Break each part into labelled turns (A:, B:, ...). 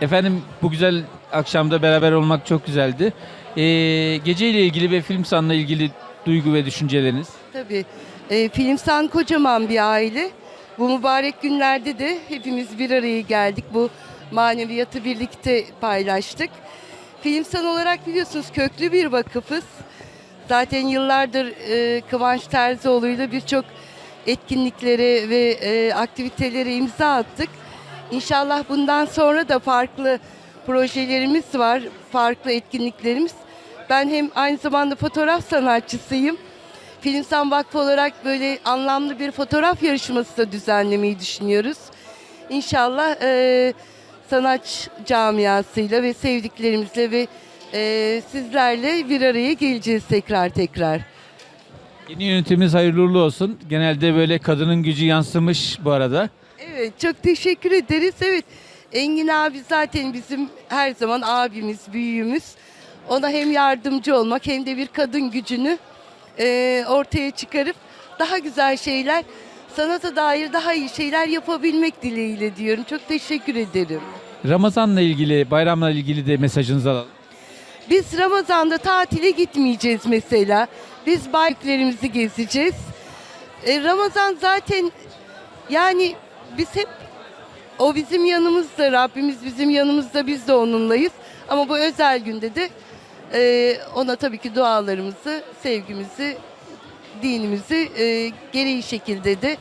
A: Efendim bu güzel akşamda beraber olmak çok güzeldi. Ee, geceyle ilgili ve film sanla ilgili duygu ve düşünceleriniz.
B: Tabii. E, Filmsan kocaman bir aile. Bu mübarek günlerde de hepimiz bir araya geldik. Bu maneviyatı birlikte paylaştık. Filmsan olarak biliyorsunuz köklü bir vakıfız. Zaten yıllardır e, Kıvanç Terzioğlu'yla birçok etkinliklere ve e, aktivitelere imza attık. İnşallah bundan sonra da farklı projelerimiz var, farklı etkinliklerimiz. Ben hem aynı zamanda fotoğraf sanatçısıyım. Filmsan Vakfı olarak böyle anlamlı bir fotoğraf yarışması da düzenlemeyi düşünüyoruz. İnşallah e, sanat camiasıyla ve sevdiklerimizle ve e, sizlerle bir araya geleceğiz tekrar tekrar.
A: Yeni yönetimimiz hayırlı olsun. Genelde böyle kadının gücü yansımış bu arada.
B: Evet çok teşekkür ederiz. Evet Engin abi zaten bizim her zaman abimiz, büyüğümüz. Ona hem yardımcı olmak hem de bir kadın gücünü e, ortaya çıkarıp daha güzel şeyler, sanata dair daha iyi şeyler yapabilmek dileğiyle diyorum. Çok teşekkür ederim.
A: Ramazan'la ilgili, bayramla ilgili de mesajınızı alalım.
B: Biz Ramazan'da tatile gitmeyeceğiz mesela. Biz bayraklarımızı gezeceğiz. E, Ramazan zaten yani biz hep o bizim yanımızda, Rabbimiz bizim yanımızda, biz de onunlayız. Ama bu özel günde de e, ona tabii ki dualarımızı, sevgimizi, dinimizi e, gereği şekilde de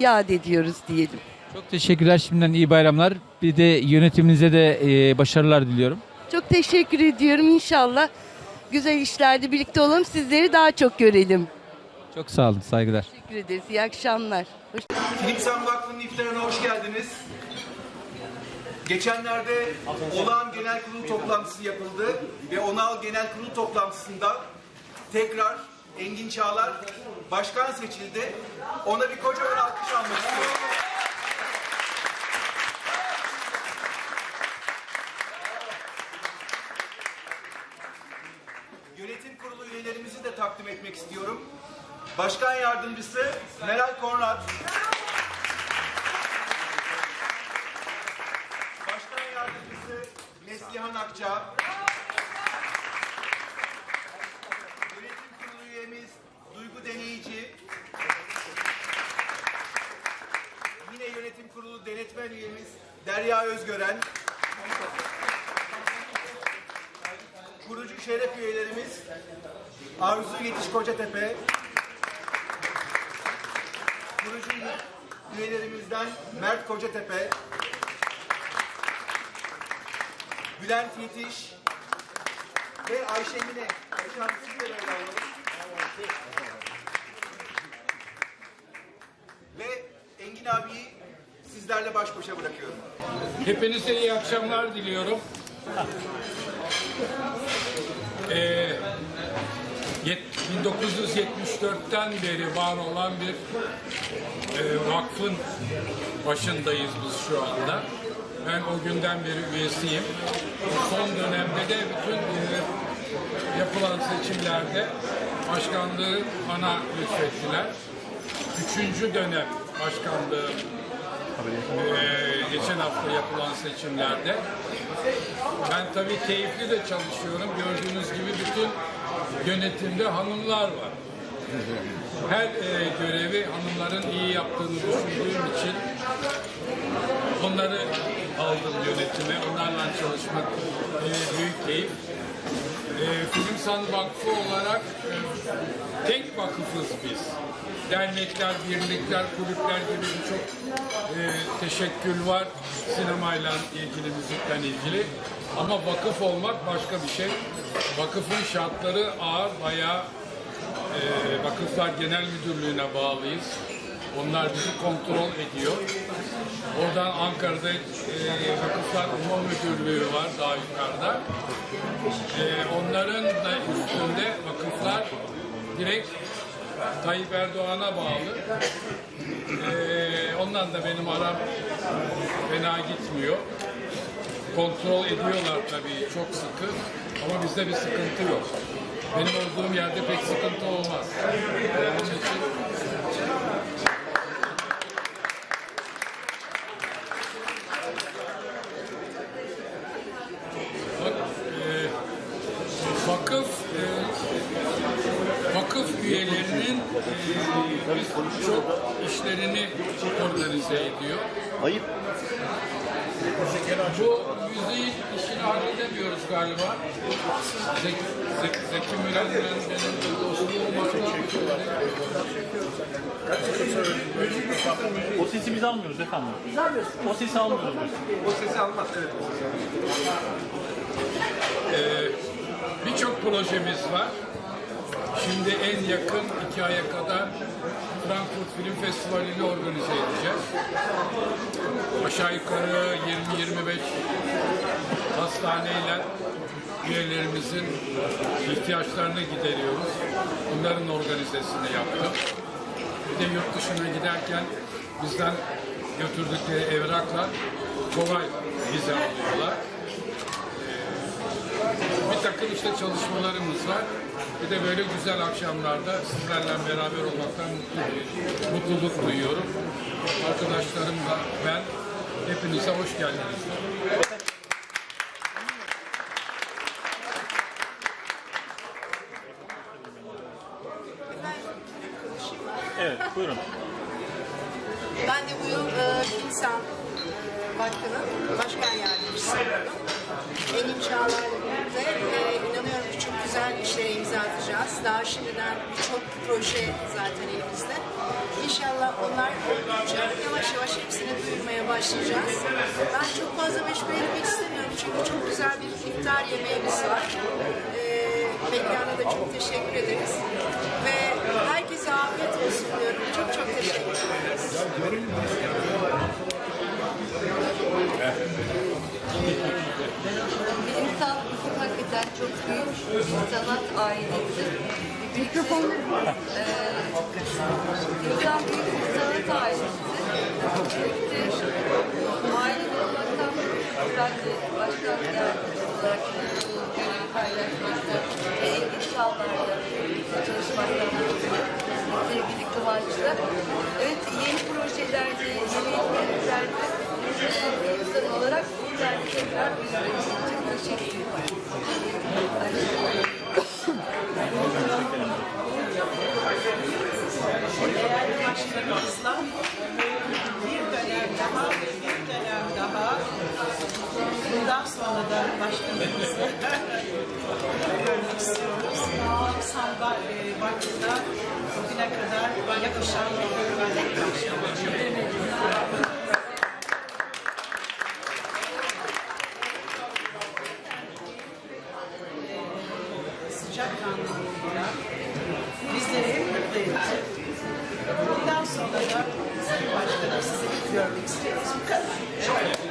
B: yad ediyoruz diyelim.
A: Çok teşekkürler şimdiden iyi bayramlar. Bir de yönetiminize de e, başarılar diliyorum.
B: Çok teşekkür ediyorum. İnşallah güzel işlerde birlikte olalım. Sizleri daha çok görelim.
A: Çok sağ olun, saygılar.
B: Teşekkür ederiz. İyi akşamlar. Hoş
C: Filmsen Vakfı'nın iftarına hoş geldiniz. Geçenlerde olağan genel kurul toplantısı yapıldı ve onal genel kurul toplantısında tekrar Engin Çağlar başkan seçildi. Ona bir kocaman alkış almak istiyorum. Yönetim kurulu üyelerimizi de takdim etmek istiyorum. Başkan yardımcısı Meral Konrad. Başkan yardımcısı Neslihan Akça. Yönetim kurulu üyemiz Duygu Deneyici. Yine yönetim kurulu denetmen üyemiz Derya Özgören. Kurucu şeref üyelerimiz Arzu Yetiş Kocatepe. Kurucu üyelerimizden Mert Kocatepe. Bülent Yetiş ve Ayşe Mine. Ve Engin abiyi sizlerle baş başa bırakıyorum.
D: Hepinize iyi akşamlar diliyorum. Ee, 1974'ten beri var olan bir e, vakfın başındayız biz şu anda. Ben o günden beri üyesiyim. Son dönemde de bütün e, yapılan seçimlerde başkanlığı bana lütfettiler. Üçüncü dönem başkanlığı ee, geçen hafta yapılan seçimlerde. Ben tabii keyifli de çalışıyorum. Gördüğünüz gibi bütün yönetimde hanımlar var. Her e, görevi hanımların iyi yaptığını düşündüğüm için onları aldım yönetime. Onlarla çalışmak e, büyük keyif. E, Filmsan Vakfı olarak e, tek vakıfız biz. Dernekler, birlikler, kulüpler gibi birçok e, teşekkül var sinemayla ilgili, müzikten ilgili. Ama vakıf olmak başka bir şey. Vakıfın şartları ağır, bayağı e, Vakıflar Genel Müdürlüğü'ne bağlıyız. Onlar bizi kontrol ediyor. Oradan Ankara'da e, Vakıflar Umum Müdürlüğü var daha yukarıda. E, onların da üstünde vakıflar direkt Tayyip Erdoğan'a bağlı. E, ondan da benim aram fena gitmiyor. Kontrol ediyorlar tabii çok sıkı ama bizde bir sıkıntı yok. Benim olduğum yerde pek sıkıntı olmaz. Onun için vakıf e, vakıf üyelerinin biz çok işlerini organize ediyor.
E: Ayıp.
D: Bu müziğin işini halledemiyoruz galiba. Zeki, Zeki, Zeki Müren'den benim dostluğum var.
E: O sesi biz almıyoruz efendim. Biz almıyoruz. O sesi almıyoruz biz.
D: Birçok projemiz var. Şimdi en yakın iki aya kadar Frankfurt Film Festivali'ni organize edeceğiz. Aşağı yukarı 20-25 hastaneyle üyelerimizin ihtiyaçlarını gideriyoruz. Bunların organizesini yaptım. Bir de yurt dışına giderken bizden götürdükleri evrakla kolay vize alıyorlar. Bir takım işte çalışmalarımız var. Bir de böyle güzel akşamlarda sizlerle beraber olmaktan mutlu, mutluluk duyuyorum. Arkadaşlarım da ben hepinize hoş geldiniz.
E: Evet buyurun.
F: Ben de bu yıl e, Kimsan Vakfı'nın başkan yardımcısıyım. Engin Çağlar'la birlikte e, inanıyorum güzel işlere imza atacağız. Daha şimdiden birçok proje zaten elimizde. İnşallah onlar oldukça yavaş yavaş hepsini duyurmaya başlayacağız. Ben çok fazla meşgul etmek istemiyorum çünkü çok güzel bir iftar yemeğimiz var. E, mekana da çok teşekkür ederiz. Ve herkese afiyet olsun diyorum. Çok çok teşekkür ederiz.
B: Bilimsel Ufuk hakikaten çok büyük sanat ailesi. Mikrofon ee, Bilimsel büyük bir sanat ailesi. Birlikte aile olmaktan de başkan yardımcısı olarak bu görevi paylaşmakta ve Engin Çağlar'la çalışmaktan. Sevgili Kıvanç'la. Evet yeni projelerde, yeni etkinliklerde insan olarak tekrar çok teşekkür ederim.
G: değerli başkanımızla bir dönem daha ve bir dönem daha bundan sonra da başkanımızı görmek istiyoruz. Samba e, Vakfı'da bugüne kadar yakışan bir görevli sıcak kanlılığıyla bizleri hep mutlu etti. Bundan sonra da Sayın Başkanım sizi görmek istiyoruz. Bu kadar.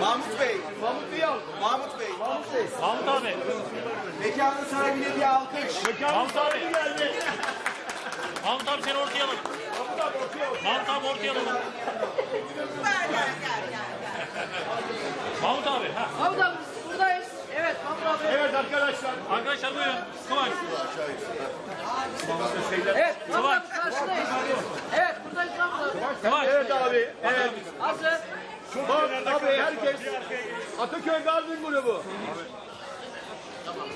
C: Mahmut Bey, Mahmut Bey al. Mahmut Bey.
E: Mahmut abi.
C: Mekanın sahibine bir alkış.
E: Mahmut abi. geldi. Mahmut abi seni ortaya alalım. Mahmut abi ortaya alalım. Mahmut abi. Ha.
H: Mahmut abi buradayız. Evet Mahmut abi.
E: Evet arkadaşlar. Arkadaşlar buyurun. Kıvanç.
H: Evet Mahmut abi karşıdayız. Evet buradayız Mahmut abi.
E: Kıvanç. Evet abi. Evet.
H: Hazır.
E: Bak abi herkes Ataköy Garden grubu. Tamam.